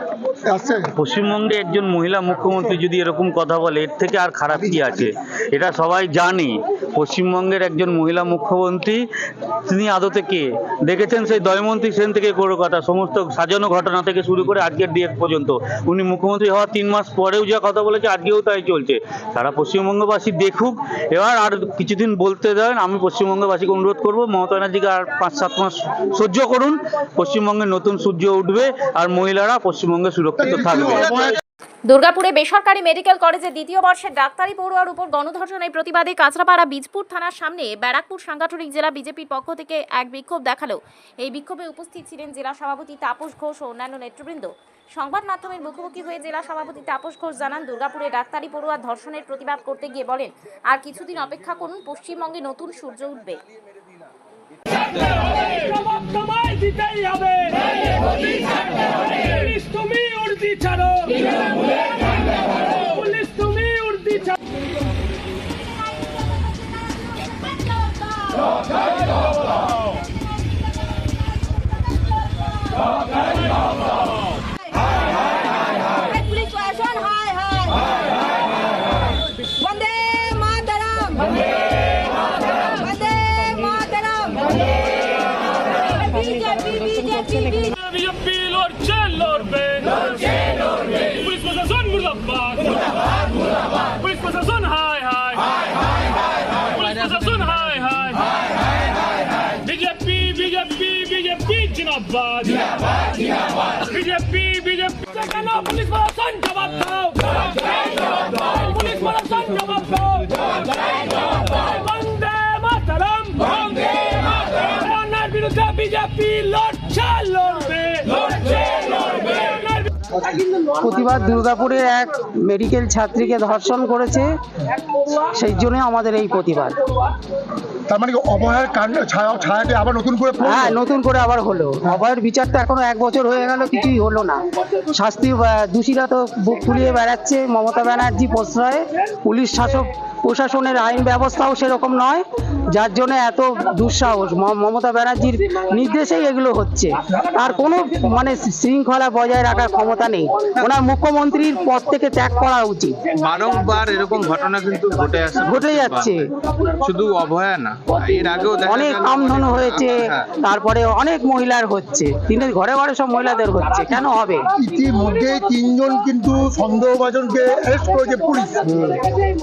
Thank you. পশ্চিমবঙ্গে একজন মহিলা মুখ্যমন্ত্রী যদি এরকম কথা বলে, এর থেকে আর খারাপ কি আছে? এটা সবাই জানে। পশ্চিমবঙ্গের একজন মহিলা মুখ্যমন্ত্রী, তিনি আদতে কে? দেখেছেন সেই দয়মন্ত্রী সেন থেকে কোনো কথা, সমস্ত সাজানো ঘটনা থেকে শুরু করে আজকের ডেট পর্যন্ত। উনি মুখ্যমন্ত্রী হওয়ার তিন মাস পরেও যা কথা বলেছে, আজকেও তাই চলছে। সারা পশ্চিমবঙ্গবাসী দেখুক, এবার আর কিছুদিন বলতে দেন, আমি পশ্চিমবঙ্গবাসীকে অনুরোধ করব, মমতা ব্যানার্জিকে আর পাঁচ সাত মাস সহ্য করুন। পশ্চিমবঙ্গে নতুন সূর্য উঠবে, আর মহিলারা পশ্চিমবঙ্গে সুরক্ষিত থাকবে। দুর্গাপুরে বেসরকারি মেডিকেল কলেজে দ্বিতীয় বর্ষের ডাক্তারি পড়ুয়ার উপর গণধর্ষণের প্রতিবাদে কাঁচরাপাড়া বীজপুর থানার সামনে ব্যারাকপুর সাংগঠনিক জেলা বিজেপির পক্ষ থেকে এক বিক্ষোভ দেখাল। এই বিক্ষোভে উপস্থিত ছিলেন জেলা সভাপতি তাপস ঘোষ ও অন্যান্য নেতৃবৃন্দ। সংবাদ মাধ্যমের মুখোমুখি হয়ে জেলা সভাপতি তাপস ঘোষ জানান দুর্গাপুরে ডাক্তারি পড়ুয়ার ধর্ষণের প্রতিবাদ করতে গিয়ে বলেন আর কিছুদিন অপেক্ষা করুন পশ্চিমবঙ্গে নতুন সূর্য উঠবে। দিতেই হবে। বিজেপি জিন্দাবাদ। BJP BJP. কেন পুলিশ প্রশাসন জবাব দাও। পুলিশ প্রশাসন জবাব দাও। বন্দে মাতরম। বন্দে বিরুদ্ধে বিজেপি লড়ছে লড়বে। প্রতিবাদ দুর্গাপুরের এক মেডিকেল ছাত্রীকে ধর্ষণ করেছে। সেই জন্য আমাদের এই প্রতিবাদ। তার মানে কি কাণ্ড? ছায়া ছায়াটি আবার নতুন করে হ্যাঁ নতুন করে আবার হলো। বিচারটা এখনও এক বছর হয়ে গেল কিছুই হলো না। শাস্তি দোষীরা তো বুক ফুলিয়ে বেড়াচ্ছে মমতা ব্যানার্জি প্রশ্রয়ে। পুলিশ শাসক প্রশাসনের আইন ব্যবস্থাও সেরকম নয়। যার জন্য এত দুঃসাহস মমতা ব্যানার্জির নির্দেশেই এগুলো হচ্ছে। আর কোনো মানে শৃঙ্খলা বজায় রাখার ক্ষমতা নেই। ওনার মুখ্যমন্ত্রীর পদ থেকে ত্যাগ করা উচিত। বারংবার এরকম ঘটনা কিন্তু ঘটে আসছে। ঘটে যাচ্ছে। শুধু অভয়া না এর আগেও অনেক কামধনু হয়েছে হ্যাঁ। তারপরে অনেক মহিলার হচ্ছে। তিনি ঘরে ঘরে সব মহিলাদের হচ্ছে কেন হবে? ইতিমধ্যে তিনজন কিন্তু সন্দেহভাজনকে অ্যারেস্ট করেছে পুলিশ।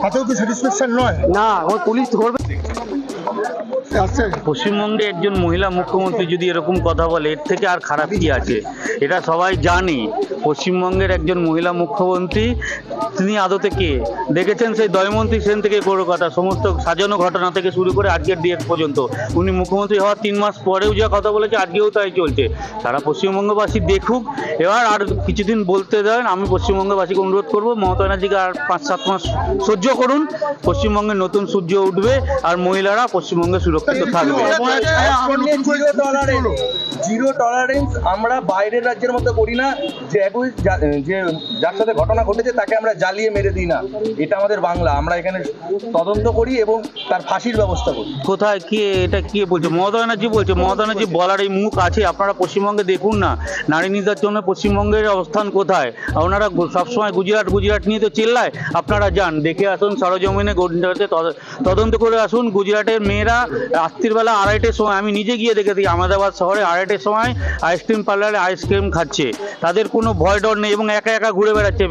তাতেও কি স্যাটিসফ্যাকশন নয়? না ওই পুলিশ ধরবে Ding. পশ্চিমবঙ্গে একজন মহিলা মুখ্যমন্ত্রী যদি এরকম কথা বলে, এর থেকে আর খারাপ কি আছে? এটা সবাই জানে। পশ্চিমবঙ্গের একজন মহিলা মুখ্যমন্ত্রী, তিনি আদতে কে? দেখেছেন সেই দয়মন্ত্রী সেন থেকে কোনো কথা, সমস্ত সাজানো ঘটনা থেকে শুরু করে আজকের ডেট পর্যন্ত। উনি মুখ্যমন্ত্রী হওয়ার তিন মাস পরেও যা কথা বলেছে, আজকেও তাই চলছে। সারা পশ্চিমবঙ্গবাসী দেখুক। এবার আর কিছুদিন বলতে দেন, আমি পশ্চিমবঙ্গবাসীকে অনুরোধ করব, মমতা ব্যানার্জিকে আর পাঁচ, সাত মাস সহ্য করুন। পশ্চিমবঙ্গে নতুন সূর্য উঠবে, আর মহিলারা পশ্চিমবঙ্গে সুরক্ষিত জিরো টলারেন্স আমরা বাইরের রাজ্যের মতো করি না। যে যে যার সাথে ঘটনা ঘটেছে তাকে আমরা জ্বালিয়ে মেরে দিই না। এটা আমাদের বাংলা। আমরা এখানে তদন্ত করি এবং তার ফাঁসির ব্যবস্থা করি। কোথায় কে এটা কে বলছে? মমতা ব্যানার্জি বলছে। মমতা ব্যানার্জি বলার এই মুখ আছে। আপনারা পশ্চিমবঙ্গে দেখুন না। নারী নির্যাতনে পশ্চিমবঙ্গের অবস্থান কোথায়? ওনারা গু- সবসময় গুজরাট গুজরাট নিয়ে তো চিল্লায়। আপনারা যান দেখে আসুন। সরজমিনে তদ- তদন্ত করে আসুন। গুজরাটের মেয়েরা রাত্রির বেলা আড়াইটের সময়, আমি নিজে গিয়ে দেখে দেখেছি, আহমেদাবাদ শহরে আড়াইটের সময় আইসক্রিম পার্লারে আইসক্রিম খাচ্ছে। তাদের কোনো ভয় ডর নেই এবং একা একা ঘুরে বেড়াচ্ছে।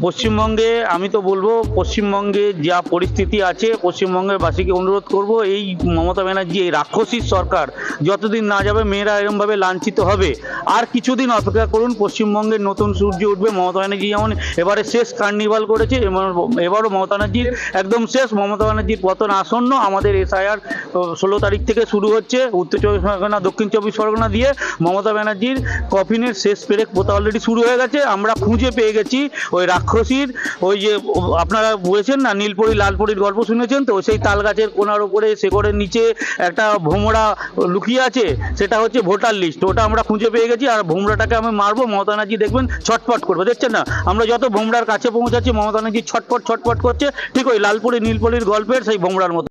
পশ্চিমবঙ্গে, আমি তো বলব, পশ্চিমবঙ্গে যা পরিস্থিতি আছে, পশ্চিমবঙ্গের বাসীকে অনুরোধ করব, এই মমতা ব্যানার্জি, এই রাক্ষসীর সরকার যতদিন না যাবে, মেয়েরা এরমভাবে লাঞ্ছিত হবে। আর কিছুদিন অপেক্ষা করুন পশ্চিমবঙ্গের নতুন সূর্য উঠবে। মমতা ব্যানার্জি যেমন এবারে শেষ কার্নিভাল করেছে, এবার- এবারও মমতা ব্যানার্জির একদম শেষ। মমতা ব্যানার্জির পতন আসন্ন। আমাদের এসআইআর ষোলো তারিখ থেকে শুরু হচ্ছে। উত্তর চব্বিশ পরগনা, দক্ষিণ চব্বিশ পরগনা দিয়ে মমতা ব্যানার্জির কফিনের শেষ পেরেক পোতা অলরেডি শুরু হয়ে গেছে। আমরা খুঁজে পেয়ে গেছি ওই রাক্ষসীর, ওই যে আপনারা বলেছেন না, নীলপরি, লালপরির গল্প শুনেছেন তো? সেই তাল গাছের কোনার উপরে শেকড়ের নিচে একটা ভোমরা লুকিয়ে আছে, সেটা হচ্ছে ভোটার লিস্ট ওটা আমরা খুঁজে পেয়ে গেছি আর ভোমরাটাকে আমি মারবো, মমতা ব্যানার্জি দেখবেন ছটপট করবে। দেখছেন না? আমরা যত ভোমরার কাছে পৌঁছাচ্ছি, মমতা ব্যানার্জি ছটপট ছটপট করছে, ঠিক ওই লালপুরি, নীলপরির গল্পের সেই ভোমরার মতো।